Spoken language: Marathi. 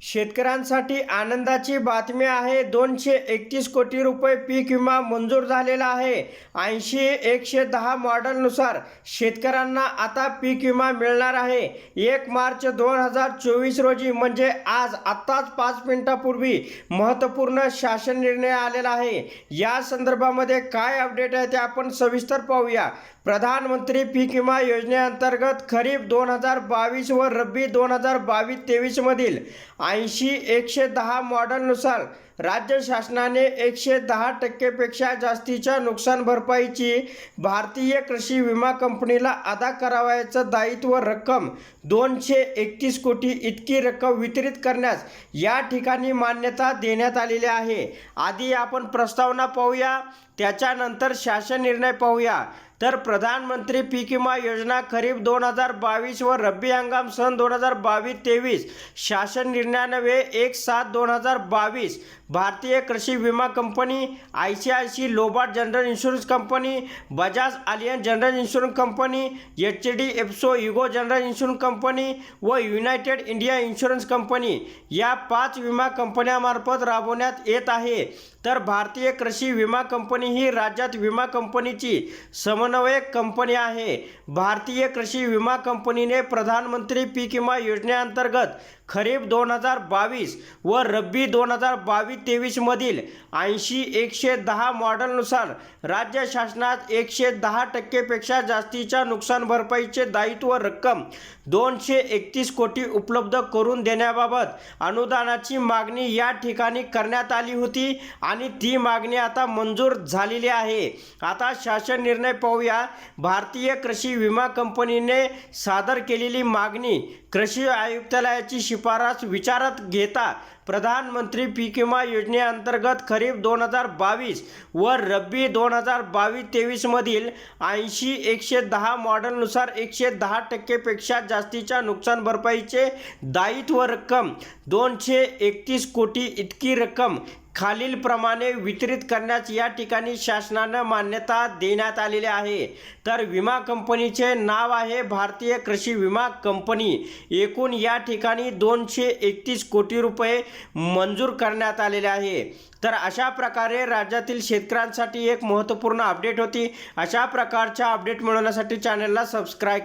शेतकऱ्यांसाठी आनंदाची बातमी आहे. दोनशे एकतीस कोटी रुपये पीक विमा मंजूर झालेला आहे. ऐंशी एकशे दहा मॉडेलनुसार शेतकऱ्यांना आता पीक विमा मिळणार आहे. एक मार्च दोन हजार चोवीस रोजी म्हणजे आज आत्ताच पाच मिनिटापूर्वी महत्त्वपूर्ण शासन निर्णय आलेला आहे. या संदर्भामध्ये काय अपडेट आहे ते आपण सविस्तर पाहूया. प्रधानमंत्री पीक विमा योजनेअंतर्गत खरीप दोन हजार बावीस व रब्बी दोन हजार बावीस तेवीसमधील ऐंशी एकशे दहा मॉडेलनुसार राज्य शासनाने एकशे दहा टक्केपेक्षा जास्तीच्या नुकसान भरपाईची भारतीय कृषी विमा कंपनीला अदा करावयाचं दायित्व रक्कम दोनशे एकतीस कोटी इतकी रक्कम वितरित करण्यास या ठिकाणी मान्यता देण्यात आलेली आहे. आधी आपण प्रस्तावना पाहूया त्याच्यानंतर शासन निर्णय पाहूया. तर प्रधानमंत्री पीक विमा योजना खरीप दोन हजार बावीस व रब्बी हंगाम सन दोन हजार बावीस तेवीस शासन निर्णयानवे एक सात दोन हजार बावीस भारतीय कृषी विमा company I C I C Lombard general insurance company Bajaj Allianz general insurance company H D एफसो युगो जनरल इन्शुरन्स कंपनी व युनायटेड इंडिया इन्शुरन्स कंपनी या पाच विमा कंपन्यामार्फत राबवण्यात येत आहे. तर भारतीय कृषी विमा कंपनी ही राज्यात विमा कंपनीची समन्वयक कंपनी आहे. भारतीय कृषी विमा कंपनीने प्रधानमंत्री पीक विमा योजनेअंतर्गत खरीप दोन हजार बावीस व रब्बी दोन हजार बावीस तेवीसमधील ऐंशी एकशे दहा मॉडेलनुसार राज्य शासनात एकशे दहा टक्केपेक्षा जास्तीच्या नुकसान भरपाईचे दायित्व रक्कम दोनशे एकतीस कोटी उपलब्ध करून देण्याबाबत अनुदानाची मागणी या ठिकाणी करण्यात आली होती आणि ती मागणी आता मंजूर झालेली आहे. आता शासन निर्णय पाहूया. भारतीय कृषी विमा कंपनीने सादर केलेली मागणी कृषी आयुक्तालयाची शिफारस विचारात घेता प्रधानमंत्री पीक विमा योजनेअंतर्गत खरीप दोन हजार बावीस व रब्बी दोन हजार बावीस तेवीसमधील ऐंशी एकशे दहा मॉडेलनुसार एकशे दहा टक्केपेक्षा जास्तीच्या नुकसान भरपाईचे दायित्व रक्कम दोनशे एकतीस कोटी इतकी रक्कम खालीलप्रमाणे वितरित करण्यास या ठिकाणी शासनानं मान्यता देण्यात आलेली आहे. तर विमा कंपनीचे नाव आहे भारतीय कृषी विमा कंपनी. एकूण या ठिकाणी दोनशे एकतीस कोटी रुपये मंजूर करण्यात आलेले आहे. तर अशा प्रकारे राज्यातील शेतकऱ्यांसाठी एक महत्त्वपूर्ण अपडेट होती. अशा प्रकारच्या अपडेट मिळवण्यासाठी चॅनलला सबस्क्राईब